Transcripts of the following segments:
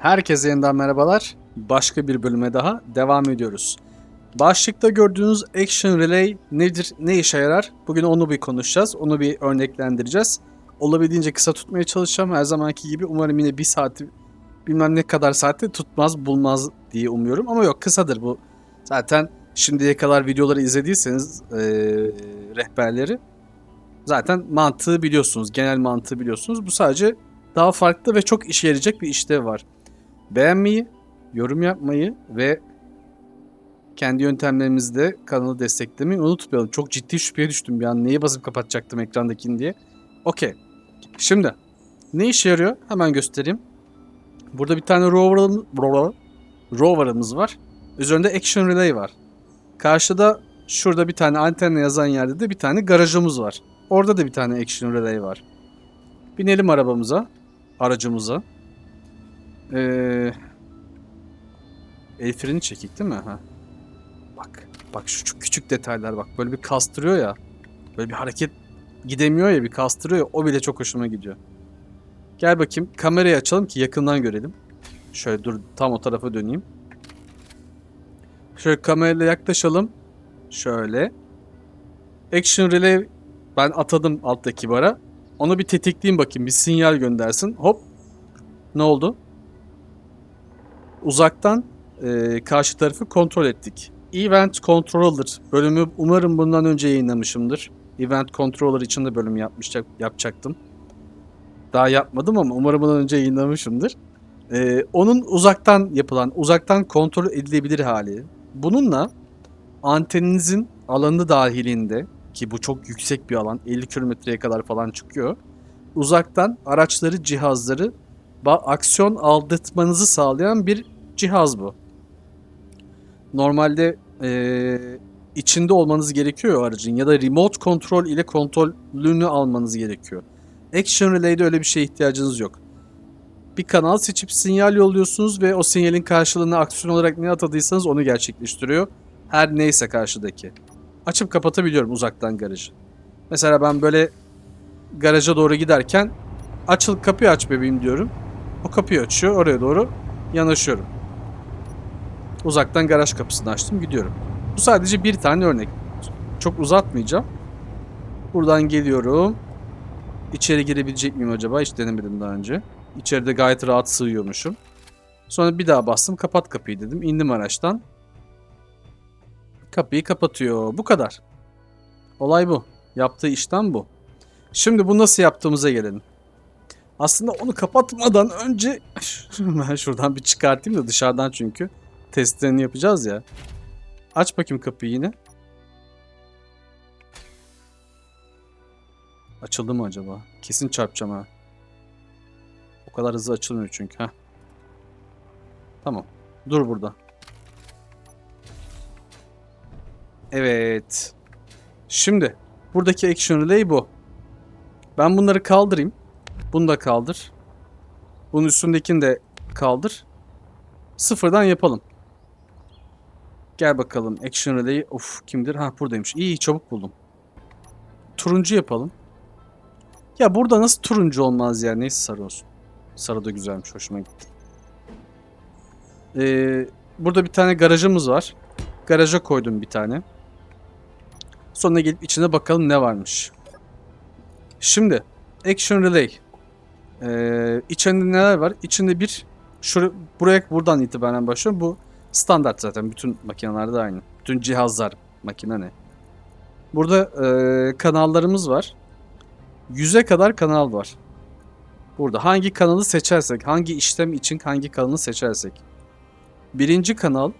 Herkese yeniden merhabalar. Başka bir bölüme daha devam ediyoruz. Başlıkta gördüğünüz Action Relay nedir, ne işe yarar? Bugün onu bir konuşacağız, onu bir örneklendireceğiz. Olabildiğince kısa tutmaya çalışacağım. Her zamanki gibi umarım yine bir saati, bilmem ne kadar saatte tutmaz, bulmaz diye umuyorum. Ama yok kısadır bu. Zaten şimdiye kadar videoları izlediyseniz eee, rehberleri zaten mantığı biliyorsunuz, genel mantığı biliyorsunuz. Bu sadece daha farklı ve çok işe yarayacak bir işlev var. Beğenmeyi, yorum yapmayı ve kendi yöntemlerimizde kanalı desteklemeyi unutmayalım. Çok ciddi şüpheye düştüm bir an. Neyi basıp kapatacaktım ekrandakini diye. Okey. Şimdi ne işe yarıyor? Hemen göstereyim. Burada bir tane rover, rover, rover'ımız var. Üzerinde Action Relay var. Karşıda şurada bir tane antenle yazan yerde de bir tane garajımız var. Orada da bir tane Action Relay var. Binelim arabamıza. Aracımıza. Ee, el freni çekik değil mi? Ha. Bak. Bak şu küçük, detaylar bak. Böyle bir kastırıyor ya. Böyle bir hareket gidemiyor ya bir kastırıyor. O bile çok hoşuma gidiyor. Gel bakayım. Kamerayı açalım ki yakından görelim. Şöyle dur tam o tarafa döneyim. Şöyle kamerayla yaklaşalım. Şöyle. Action Relay ben atadım alttaki bara. Onu bir tetikleyeyim bakayım. Bir sinyal göndersin. Hop. Ne oldu? Uzaktan e, karşı tarafı kontrol ettik. Event Controller bölümü umarım bundan önce yayınlamışımdır. Event Controller için de bölüm yapmışacak, yapacaktım. Daha yapmadım ama umarım bundan önce yayınlamışımdır. E, onun uzaktan yapılan, uzaktan kontrol edilebilir hali. Bununla anteninizin alanı dahilinde ki bu çok yüksek bir alan 50 kilometreye kadar falan çıkıyor. Uzaktan araçları, cihazları aksiyon aldırtmanızı sağlayan bir cihaz bu. Normalde eee, içinde olmanız gerekiyor aracın ya da remote kontrol ile kontrolünü almanız gerekiyor. Action Relay'de öyle bir şeye ihtiyacınız yok. Bir kanal seçip sinyal yolluyorsunuz ve o sinyalin karşılığını aksiyon olarak ne atadıysanız onu gerçekleştiriyor. Her neyse karşıdaki. Açıp kapatabiliyorum uzaktan garajı. Mesela ben böyle garaja doğru giderken açıl kapıyı aç bebeğim diyorum. O kapıyı açıyor oraya doğru yanaşıyorum. Uzaktan garaj kapısını açtım gidiyorum. Bu sadece bir tane örnek. Çok uzatmayacağım. Buradan geliyorum. İçeri girebilecek miyim acaba? Hiç denemedim daha önce. İçeride gayet rahat sığıyormuşum. Sonra bir daha bastım. Kapat kapıyı dedim. İndim araçtan. Kapıyı kapatıyor. Bu kadar. Olay bu. Yaptığı işlem bu. Şimdi bu nasıl yaptığımıza gelelim. Aslında onu kapatmadan önce ben şuradan bir çıkartayım da dışarıdan çünkü testlerini yapacağız ya. Aç bakayım kapıyı yine. Açıldı mı acaba? Kesin çarpacağım ha. O kadar hızlı açılmıyor çünkü. Heh. Tamam. Dur burada. Evet. Şimdi buradaki action relay bu. Ben bunları kaldırayım. Bunu da kaldır. Bunun üstündekini de kaldır. Sıfırdan yapalım. Gel bakalım action relay. Of kimdir? Ha buradaymış. İyi çabuk buldum. Turuncu yapalım. Ya burada nasıl turuncu olmaz ya? Neyse sarı olsun. Sarı da güzelmiş. Hoşuma gitti. Ee, burada bir tane garajımız var. Garaja koydum bir tane. Sonra gelip içine bakalım ne varmış. Şimdi Action Relay. Ee, içinde neler var? İçinde bir şur buraya buradan itibaren başlıyorum. Bu standart zaten bütün makinelerde aynı. Bütün cihazlar makine ne? Burada ee, kanallarımız var. 100'e kadar kanal var. Burada hangi kanalı seçersek, hangi işlem için hangi kanalı seçersek. Birinci kanal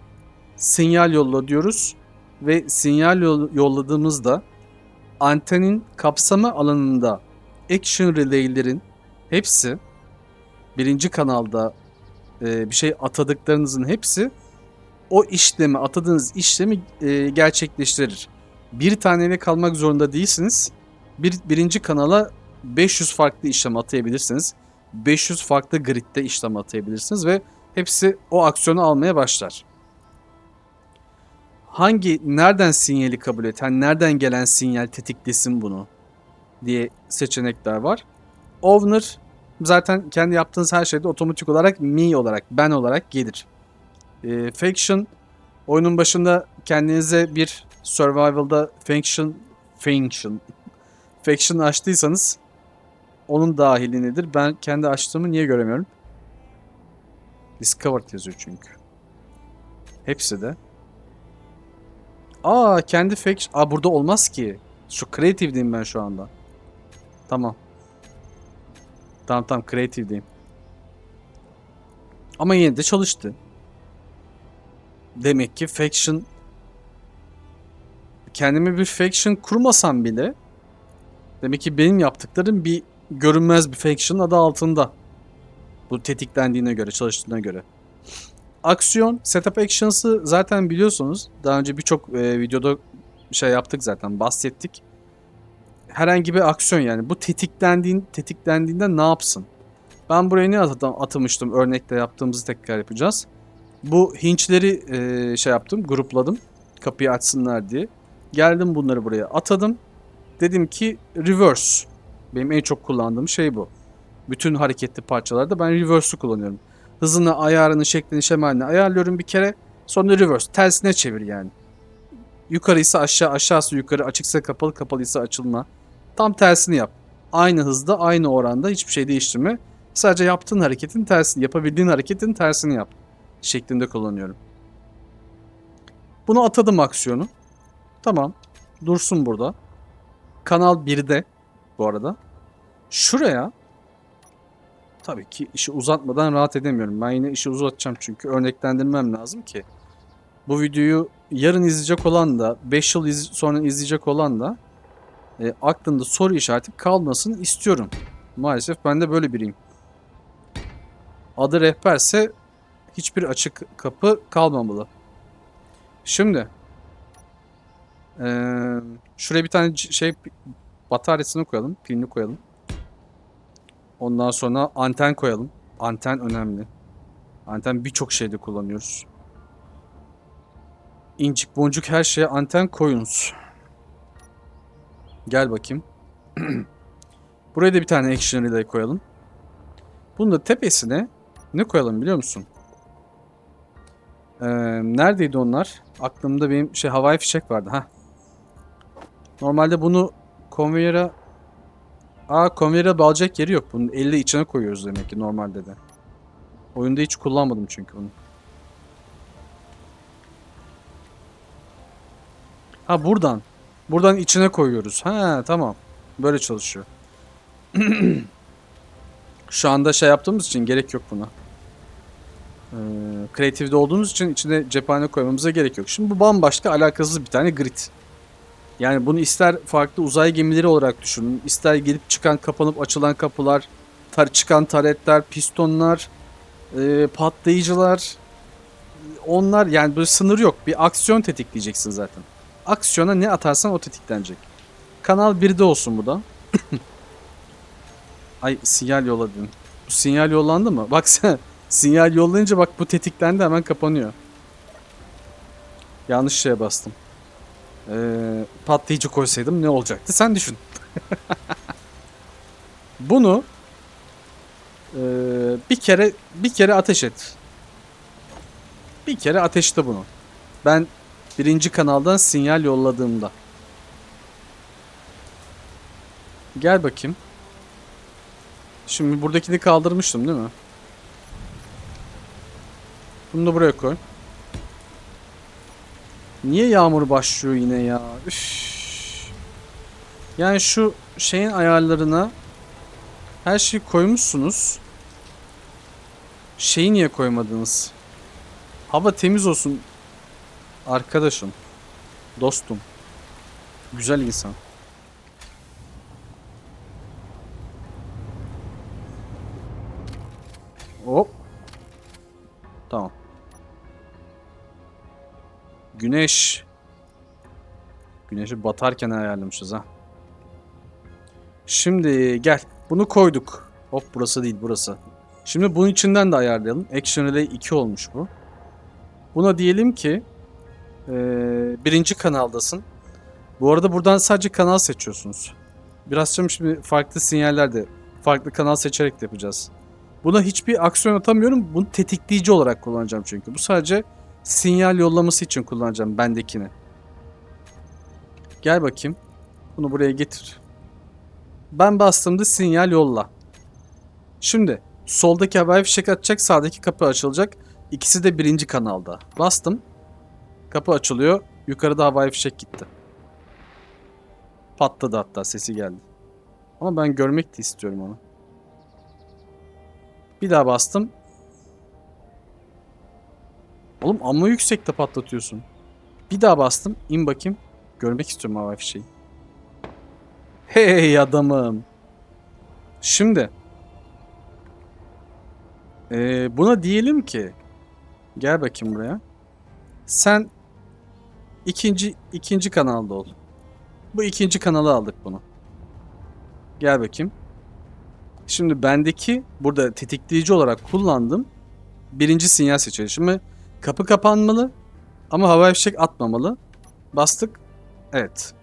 sinyal yolla diyoruz ve sinyal yol- yolladığımızda antenin kapsama alanında action relay'lerin hepsi birinci kanalda e, bir şey atadıklarınızın hepsi o işlemi atadığınız işlemi e, gerçekleştirir. Bir taneyle kalmak zorunda değilsiniz. Bir, birinci kanala 500 farklı işlem atayabilirsiniz. 500 farklı gridde işlem atayabilirsiniz ve hepsi o aksiyonu almaya başlar hangi nereden sinyali kabul et? Hani nereden gelen sinyal tetiklesin bunu diye seçenekler var. Owner zaten kendi yaptığınız her şeyde otomatik olarak me olarak, ben olarak gelir. Ee, faction oyunun başında kendinize bir survival'da faction faction faction açtıysanız onun dahilinedir. Ben kendi açtığımı niye göremiyorum? Discovered yazıyor çünkü. Hepsi de. Aa kendi faction. Aa burada olmaz ki. Şu creative'deyim ben şu anda. Tamam. Tamam tamam creative'deyim. Ama yine de çalıştı. Demek ki faction kendime bir faction kurmasam bile demek ki benim yaptıklarım bir görünmez bir faction adı altında. Bu tetiklendiğine göre, çalıştığına göre. Aksiyon, setup actions'ı zaten biliyorsunuz. Daha önce birçok e, videoda şey yaptık zaten, bahsettik. Herhangi bir aksiyon yani. Bu tetiklendiğin, tetiklendiğinde ne yapsın? Ben buraya ne at- atamıştım? Örnekte yaptığımızı tekrar yapacağız. Bu hinçleri e, şey yaptım, grupladım. Kapıyı açsınlar diye. Geldim bunları buraya atadım. Dedim ki reverse. Benim en çok kullandığım şey bu. Bütün hareketli parçalarda ben reverse'ü kullanıyorum. Hızını, ayarını, şeklini, şemalini ayarlıyorum bir kere. Sonra reverse. Tersine çevir yani. Yukarıysa aşağı, aşağısı yukarı, açıksa kapalı, kapalıysa açılma. Tam tersini yap. Aynı hızda, aynı oranda hiçbir şey değiştirme. Sadece yaptığın hareketin tersini, yapabildiğin hareketin tersini yap. Şeklinde kullanıyorum. Bunu atadım aksiyonu. Tamam. Dursun burada. Kanal 1'de bu arada. Şuraya tabii ki işi uzatmadan rahat edemiyorum. Ben yine işi uzatacağım çünkü örneklendirmem lazım ki. Bu videoyu yarın izleyecek olan da 5 yıl iz- sonra izleyecek olan da e, aklında soru işareti kalmasını istiyorum. Maalesef ben de böyle biriyim. Adı rehberse hiçbir açık kapı kalmamalı. Şimdi eee, şuraya bir tane şey bataryasını koyalım, pilini koyalım. Ondan sonra anten koyalım. Anten önemli. Anten birçok şeyde kullanıyoruz. İncik boncuk her şeye anten koyunuz. Gel bakayım. Buraya da bir tane action relay koyalım. Bunun da tepesine ne koyalım biliyor musun? Ee, neredeydi onlar? Aklımda benim şey havai fişek vardı. ha. Normalde bunu konveyöre Aa konveyöre bağlayacak yeri yok. Bunun elle içine koyuyoruz demek ki normalde de. Oyunda hiç kullanmadım çünkü bunu. Ha buradan. Buradan içine koyuyoruz. Ha tamam. Böyle çalışıyor. Şu anda şey yaptığımız için gerek yok buna. Ee, Creative'de olduğumuz için içine cephane koymamıza gerek yok. Şimdi bu bambaşka alakasız bir tane grid. Yani bunu ister farklı uzay gemileri olarak düşünün, ister gelip çıkan kapanıp açılan kapılar, tar çıkan taretler, pistonlar, e, patlayıcılar, onlar yani böyle sınır yok. Bir aksiyon tetikleyeceksin zaten. Aksiyona ne atarsan o tetiklenecek. Kanal 1'de olsun bu da. Ay sinyal yolladın. Bu sinyal yollandı mı? Bak sen sinyal yollayınca bak bu tetiklendi hemen kapanıyor. Yanlış şeye bastım. Ee, patlayıcı koysaydım ne olacaktı? Sen düşün. Bunu ee, bir kere bir kere ateş et. Bir kere ateşte bunu. Ben birinci kanaldan sinyal yolladığımda. Gel bakayım. Şimdi buradakini kaldırmıştım değil mi? Bunu da buraya koy. Niye yağmur başlıyor yine ya? Üf. Yani şu şeyin ayarlarına her şeyi koymuşsunuz. Şeyi niye koymadınız? Hava temiz olsun. Arkadaşım. Dostum. Güzel insan. Hop. Tamam. Güneş. Güneşi batarken ayarlamışız ha. Şimdi gel. Bunu koyduk. Hop burası değil burası. Şimdi bunun içinden de ayarlayalım. Action Relay 2 olmuş bu. Buna diyelim ki eee, birinci kanaldasın. Bu arada buradan sadece kanal seçiyorsunuz. Biraz sonra şimdi farklı sinyaller de Farklı kanal seçerek de yapacağız. Buna hiçbir aksiyon atamıyorum. Bunu tetikleyici olarak kullanacağım çünkü. Bu sadece sinyal yollaması için kullanacağım bendekini. Gel bakayım. Bunu buraya getir. Ben bastığımda sinyal yolla. Şimdi soldaki havai fişek atacak, sağdaki kapı açılacak. İkisi de birinci kanalda. Bastım. Kapı açılıyor. Yukarıda havai fişek gitti. Patladı hatta sesi geldi. Ama ben görmek de istiyorum onu. Bir daha bastım. Oğlum amma yüksekte patlatıyorsun. Bir daha bastım. İn bakayım. Görmek istiyorum havai fişeği. Hey adamım. Şimdi. Ee, buna diyelim ki. Gel bakayım buraya. Sen ikinci ikinci kanalda ol. Bu ikinci kanala aldık bunu. Gel bakayım. Şimdi bendeki burada tetikleyici olarak kullandım. Birinci sinyal seçeneği. Şimdi kapı kapanmalı ama havai fişek atmamalı. Bastık. Evet.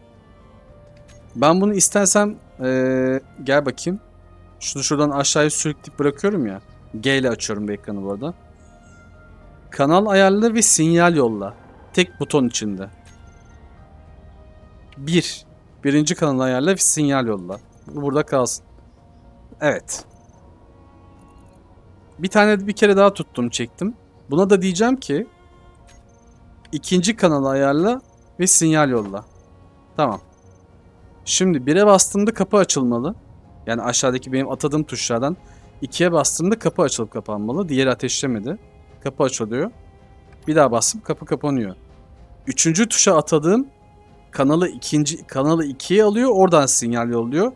Ben bunu istersem eee, gel bakayım. Şunu şuradan aşağıya sürükleyip bırakıyorum ya. G ile açıyorum bu ekranı bu arada. Kanal ayarla ve sinyal yolla. Tek buton içinde. Bir. Birinci kanal ayarla ve sinyal yolla. Bu burada kalsın. Evet. Bir tane bir kere daha tuttum çektim. Buna da diyeceğim ki ikinci kanalı ayarla ve sinyal yolla. Tamam. Şimdi 1'e bastığımda kapı açılmalı. Yani aşağıdaki benim atadığım tuşlardan 2'ye bastığımda kapı açılıp kapanmalı. Diğeri ateşlemedi. Kapı açılıyor. Bir daha bastım kapı kapanıyor. Üçüncü tuşa atadığım kanalı ikinci kanalı 2'ye alıyor. Oradan sinyal yolluyor.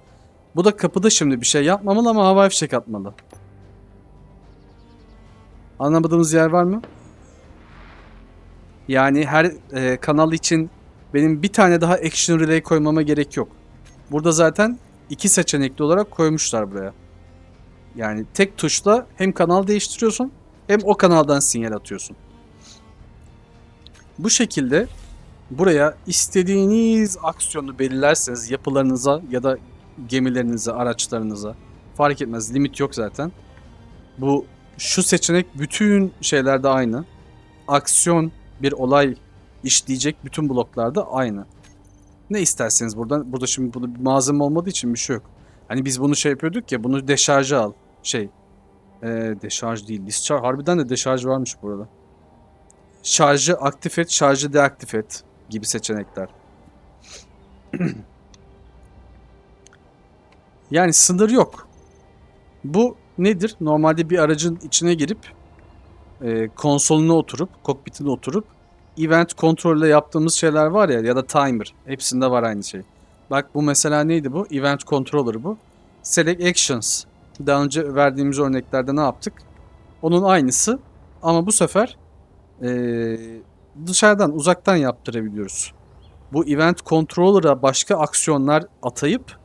Bu da kapıda şimdi bir şey yapmamalı ama havai fişek atmalı. Anlamadığımız yer var mı? Yani her e, kanal için benim bir tane daha action relay koymama gerek yok. Burada zaten iki seçenekli olarak koymuşlar buraya. Yani tek tuşla hem kanal değiştiriyorsun hem o kanaldan sinyal atıyorsun. Bu şekilde buraya istediğiniz aksiyonu belirlerseniz yapılarınıza ya da gemilerinize, araçlarınıza fark etmez. Limit yok zaten. Bu şu seçenek bütün şeylerde aynı. Aksiyon bir olay işleyecek bütün bloklarda aynı. Ne isterseniz buradan. Burada şimdi bir malzeme olmadığı için bir şey yok. Hani biz bunu şey yapıyorduk ya bunu deşarja al. Şey. Ee, deşarj değil. Discharge. Harbiden de deşarj varmış burada. Şarjı aktif et, şarjı deaktif et gibi seçenekler. yani sınır yok. Bu nedir? Normalde bir aracın içine girip e, konsoluna oturup, kokpitine oturup event kontrolle yaptığımız şeyler var ya ya da timer. Hepsinde var aynı şey. Bak bu mesela neydi bu? Event controller bu. Select actions. Daha önce verdiğimiz örneklerde ne yaptık? Onun aynısı ama bu sefer eee, dışarıdan uzaktan yaptırabiliyoruz. Bu event controller'a başka aksiyonlar atayıp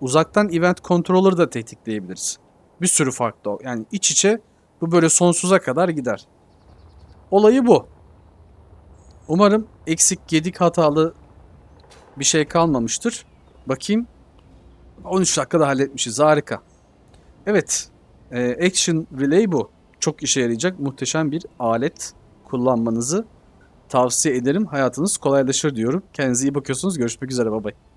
uzaktan event controller'ı da tetikleyebiliriz. Bir sürü farklı. Yani iç içe bu böyle sonsuza kadar gider. Olayı bu. Umarım eksik gedik hatalı bir şey kalmamıştır. Bakayım. 13 dakikada halletmişiz. Harika. Evet. e, Action Relay bu. Çok işe yarayacak muhteşem bir alet kullanmanızı tavsiye ederim. Hayatınız kolaylaşır diyorum. Kendinize iyi bakıyorsunuz. Görüşmek üzere. Bay bay.